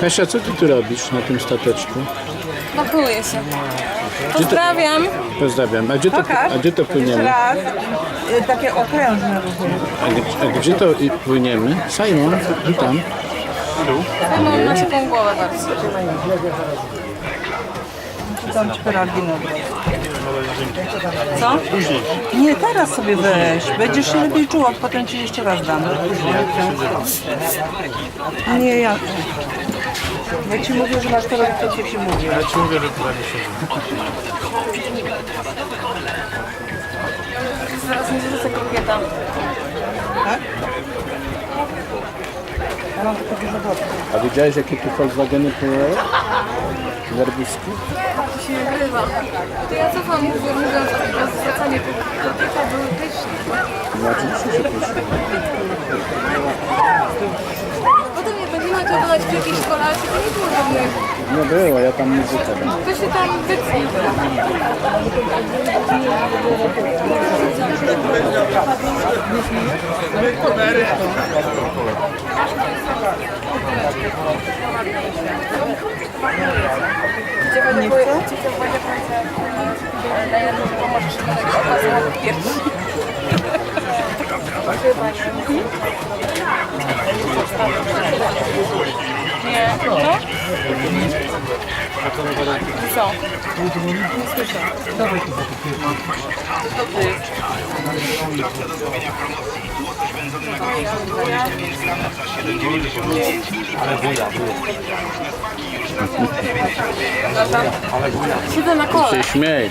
Kasia, co ty tu robisz na tym stateczku? Pakuję się. Pozdrawiam. Pozdrawiam. A gdzie to, Pokaż. a gdzie to płyniemy? raz. Y, Takie okrężne różne. A, gdzie- a gdzie to i- płyniemy? Simon, witam. Mam na taką głowę bardzo. Ci peralginę. Co? Nie, teraz sobie weź. Będziesz się lepiej czuła, potem ci jeszcze raz dam. Nie, ja. Ja ci mówię, że masz to robić, to ci się mówi. Ja ci mówię, że tutaj muszę Zaraz mi zrzucę kokieta. Tak? Ja mam tylko dużo wody. A widziałeś jakie tu Volkswageny płynęły? Garbuski? To się nagrywa. To ja co wam mówię, mówiąc o zwracaniu kokieta były pyszne. No oczywiście się puści. Potem jak będziemy to oglądać w jakiejś szkole, ale to nie było żadnych. Nie było, ja tam muzykę dam. To się tam wytnie. Były, gdzie to będzie daje mi pomożesz na piersi. Nie, no? Co? Nie słyszę. Siedzę na kole. Się śmiej.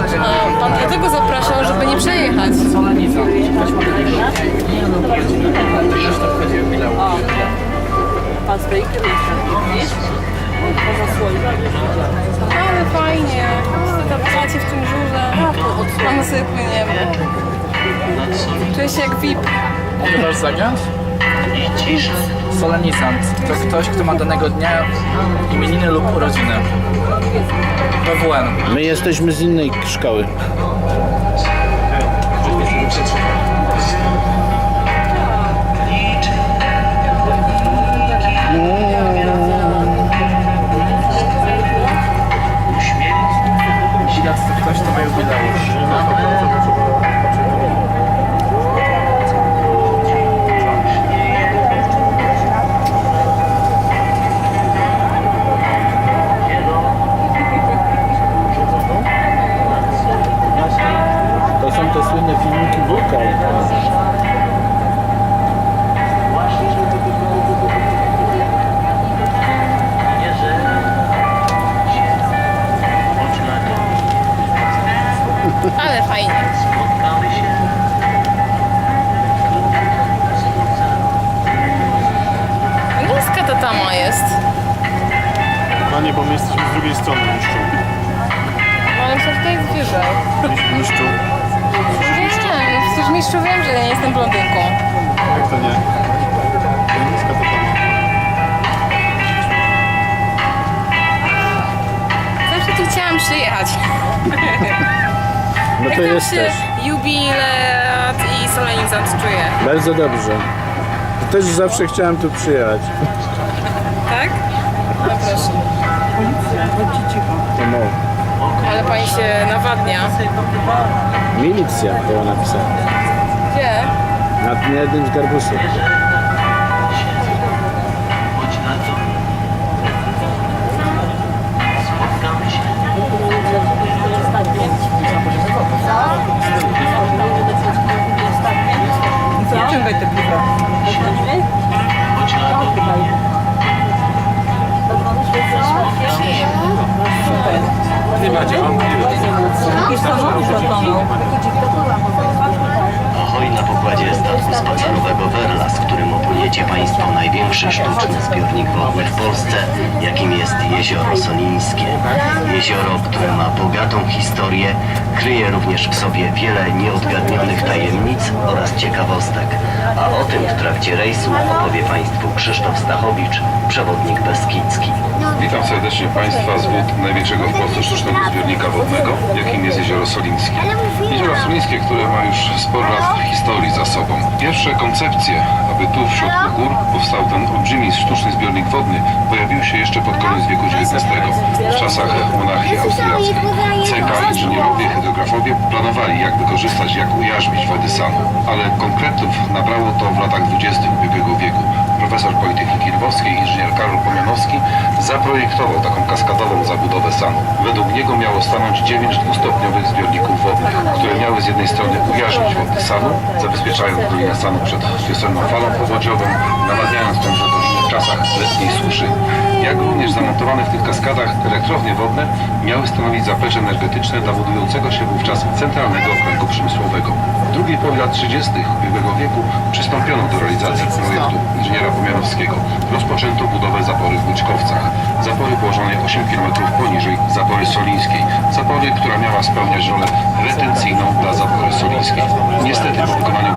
A pan dlatego zapraszał, żeby nie przejechać. Pan stoi Ale fajnie. Zapraszacie w tym żurze. A my sobie płyniemy. Czuję się jak VIP. Masz zagiąć? Solenizant to ktoś, kto ma danego dnia imieniny lub urodziny. PWN. My jesteśmy z innej szkoły. Wyżej? Mistrzu? Nie, przecież mistrzu wiem, że ja nie jestem blondynką. Jak to nie? Niska to tam. Zawsze tu chciałam przyjechać. No Jak to tam jesteś. się jubilat i solenizant czuje? Bardzo dobrze. Też zawsze chciałem tu przyjechać. Pani się nawadnia. Milicja było napisane. Gdzie? Na dnie jednym z garbusów. Historię, kryje również w sobie wiele nieodgadnionych tajemnic oraz ciekawostek. A o tym w trakcie rejsu opowie Państwu Krzysztof Stachowicz, przewodnik beskidzki. Witam serdecznie Państwa z wód największego w Polsce sztucznego zbiornika wodnego, jakim jest Jezioro Solińskie. Jezioro Solińskie, które ma już sporo lat historii za sobą. Pierwsze koncepcje, aby tu w środku gór powstał ten olbrzymi sztuczny zbiornik wodny, pojawiły się jeszcze pod koniec wieku XIX, w czasach monarchii austriackiej. CK, inżynierowie, hydrografowie planowali, jak wykorzystać, jak ujarzmić wody Sanu, ale konkretów nabrało to w latach 20. ubiegłego wieku profesor Politechniki Lwowskiej, inżynier Karol Pomianowski, zaprojektował taką kaskadową zabudowę Sanu. Według niego miało stanąć 9 dwustopniowych zbiorników wodnych, które miały z jednej strony ujarzmić wody Sanu, zabezpieczając Dolinę Sanu przed wiosenną falą powodziową, nawadniając tęże w czasach letniej suszy, jak również zamontowane w tych kaskadach elektrownie wodne miały stanowić zaplecze energetyczne dla budującego się wówczas centralnego okręgu przemysłowego. W drugiej połowie lat 30. ubiegłego wieku przystąpiono do realizacji projektu inżyniera Pomianowskiego. Rozpoczęto budowę zapory w Łyczkowcach. Zapory położonej 8 km poniżej zapory solińskiej. Zapory, która miała spełniać rolę retencyjną dla zapory solińskiej. Niestety po wykonaniu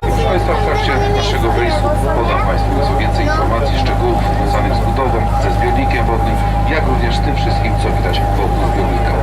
jak również tym wszystkim, co widać wokół zbiornika.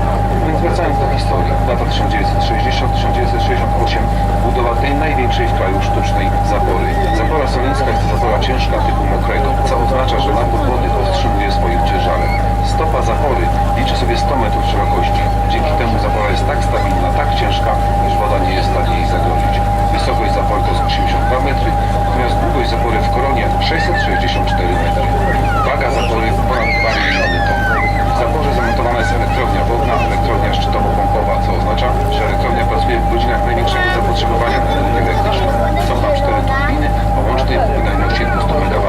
Więc wracając do historii, lata 1960-1968, budowa tej największej w kraju sztucznej zapory. Zapora solińska jest zapora ciężka typu mokrego, co oznacza, że napór wody powstrzymuje swoim ciężarem. Stopa zapory liczy sobie 100 metrów szerokości. Dzięki temu zapora jest tak stabilna, tak ciężka, iż woda nie jest w stanie jej zagrozić. Wysokość zapory to jest 82 metry, natomiast długość zapory w koronie 664 metry. Waga zapory ponad 2 miliony ton. W zaporze zamontowana jest elektrownia wodna, elektrownia szczytowo-pompowa, co oznacza, że elektrownia pracuje w godzinach największego zapotrzebowania na energię elektryczną. Są tam cztery turbiny o łącznej wydajności 200 MW.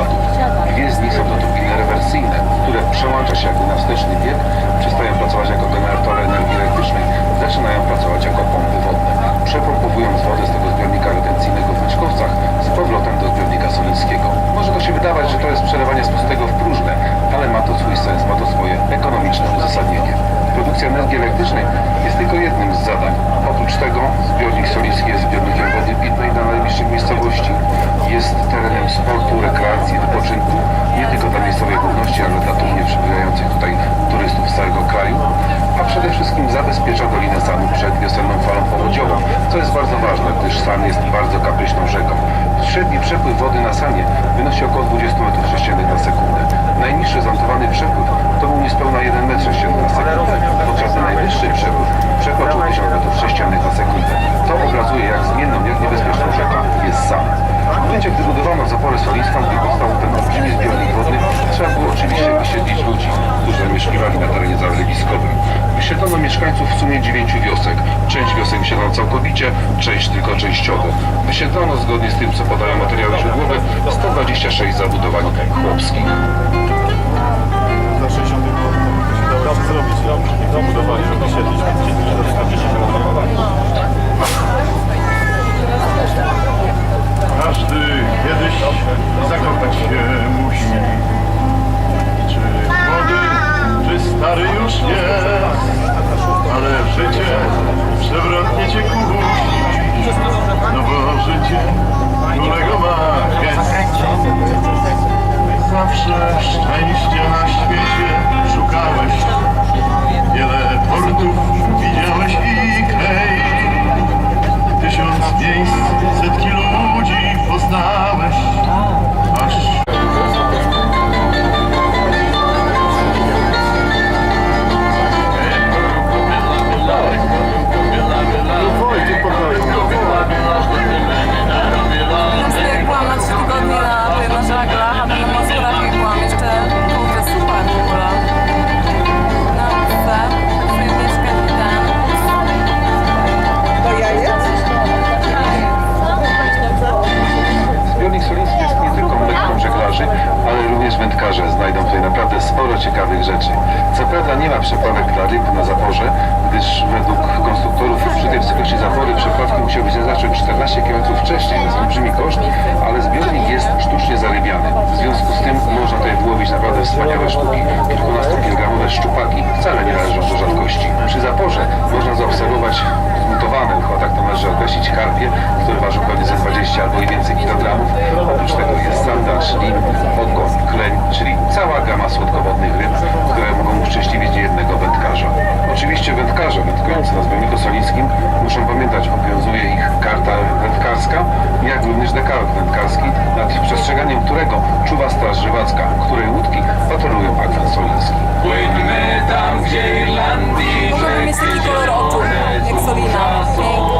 Dwie z nich są to turbiny rewersyjne, które przełącza się jakby na wsteczny bieg, przestają pracować jako generatory energii elektrycznej, zaczynają pracować jako pompy wodne. Przepompowując wodę z tego zbiornika retencyjnego w Łyczkowcach z powrotem do zbiornika solińskiego. Może to się wydawać, że to jest przelewanie z pustego w próżne, ale ma to swój sens, ma to swoje ekonomiczne uzasadnienie. Produkcja energii elektrycznej jest tylko jednym z zadań. Oprócz tego zbiornik soliński jest zbiornikiem wody pitnej dla najbliższych miejscowości. Jest terenem sportu, rekreacji, wypoczynku, nie tylko dla miejscowej ludności, ale dla tłumnie przybywających tutaj turystów z całego kraju, a przede wszystkim zabezpiecza Dolinę Sanu przed wiosenną falą powodziową, co jest bardzo ważne, gdyż San jest bardzo kapryśną rzeką. Średni przepływ wody na Sanie wynosi około 20 m3 na sekundę. Najniższy zanotowany przepływ to był niespełna 1 m3 na sekundę, podczas najwyższy przepływ przekroczył 1000 m3 na sekundę. To obrazuje, jak zmienną, jak niebezpieczną rzeką jest San. W momencie, gdy budowano zaporę solińską, gdy powstał ten olbrzymi zbiornik wodny, trzeba było oczywiście wysiedlić ludzi, którzy zamieszkiwali na terenie zalewiskowym. Mieszkańców w sumie dziewięciu wiosek. Część wiosek wysiedlono całkowicie, część tylko częściowo. Wysiedlono zgodnie z tym, co podają materiały źródłowe, 126 zabudowań chłopskich. Za 60 było to zrobić. Dom budowali, żeby siedlić. Każdy kiedyś zakopać się musi. Stary już jest, ale życie przewrotnie cię kusi. No bo życie którego ma gest. Zawsze wędkarze wędkujący na zbiorniku solickim muszą pamiętać, obowiązuje ich karta wędkarska, jak również dekarot wędkarski, nad przestrzeganiem którego czuwa straż żywacka, której łódki patrolują akwen solicki. Płyńmy tam, gdzie Irlandii, jak Solina.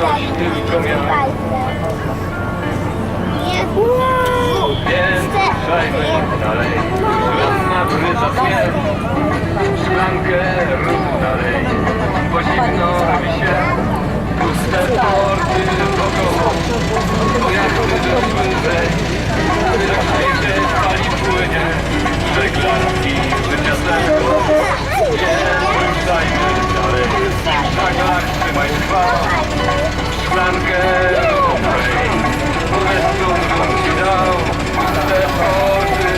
Tylko miał. Nie. Więc ruszajmy dalej. Żadna bryza pnie. Szklankę rób dalej. Bo zimno robi się. Puste porty wokoło. Bo jak wyszły zejść. Jak świecie fali płynie. Żeglarski życia. Więc ruszajmy Żaglar trzymaj trwa. Szklankę. Bo bez ci dał. Puste porty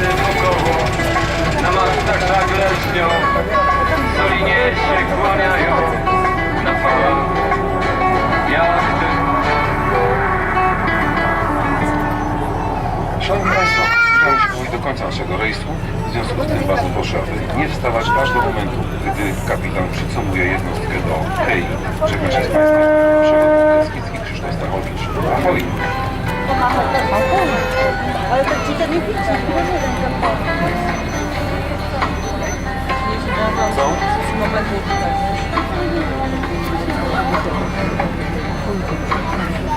końca naszego rejsu. W związku z tym bardzo proszę, aby nie wstawać aż do momentu, gdy kapitan przycumuje jednostkę do hej. Żegnam się z Państwem. Przewodnik Krzysztof Stachowicz. Ahoj!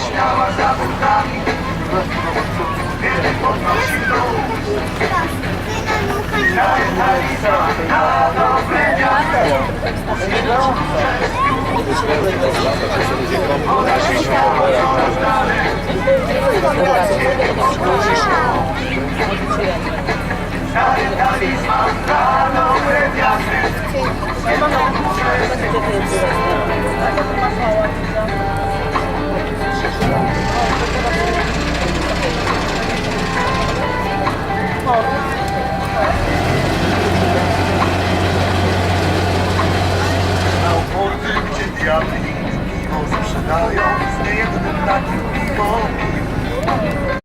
Leśniała za bunkami Kiedy podnosił dół Daje Alisa na dobre miasto Woda się śmiała za znany Duży szkół Stary talizman na dobre miasto Przez porty, gdzie diabli piwo sprzedają Z niejednym takim piwo